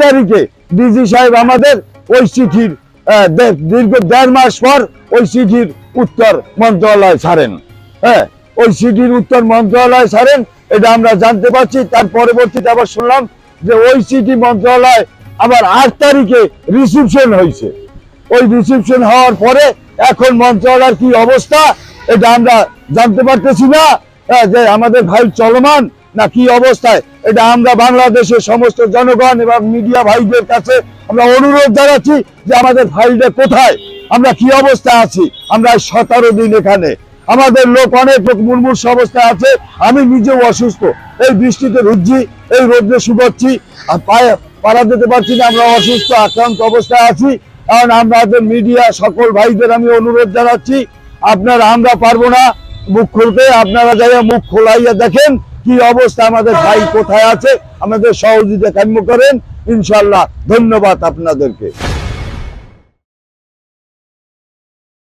তারিখে ডিজি সাহেব আমাদের ওই চিঠির দীর্ঘ দেড় মাস পর ওই চিঠির উত্তর মন্ত্রণালয় ছাড়েন। হ্যাঁ ওই চিঠির উত্তর মন্ত্রণালয় ছাড়েন এটা আমরা জানতে পারছি তার পরবর্তীতে আবার শুনলাম যে ওই চিঠি মন্ত্রণালয় আবার আট তারিখে রিসিপশন হয়েছে। ওই রিসিপশন হওয়ার পরে এখন মন্ত্রণালয়ের কি অবস্থা এটা আমরা জানতে পারতেছি না। হ্যাঁ, যে আমাদের ভাই চলমান না কি অবস্থায়? এটা আমরা বাংলাদেশের সমস্ত জনগণ এবং মিডিয়া ভাইদের কাছে আমরা অনুরোধ জানাচ্ছি যে আমাদের ফাইলটা কোথায়? আমরা কি অবস্থায় আছি? আমরা সতেরো দিন এখানে। আমাদের লোক অনেক লোক মুরমুর্ষ অবস্থায় আছে। আমি নিজেও অসুস্থ। এই বৃষ্টিতে রুজি এই রোদ্রে শুকাচ্ছি। আর পায়ে পাড়া দিতে পারছি না। আমরা অসুস্থ, আক্রান্ত অবস্থায় আছি। কারণ আমাদের মিডিয়া সকল ভাইদের আমি অনুরোধ জানাচ্ছি। আপনারা আমরা পারব না মুখ খুলতে। আপনারা যাইয়া মুখ খোলাইয়া দেখেন। কি অবস্থা? আমাদের ভাই কোথায় আছে? আমাদের সহযোগিতা কাম্য করেন? ইনশাল্লাহ ধন্যবাদ আপনাদেরকে।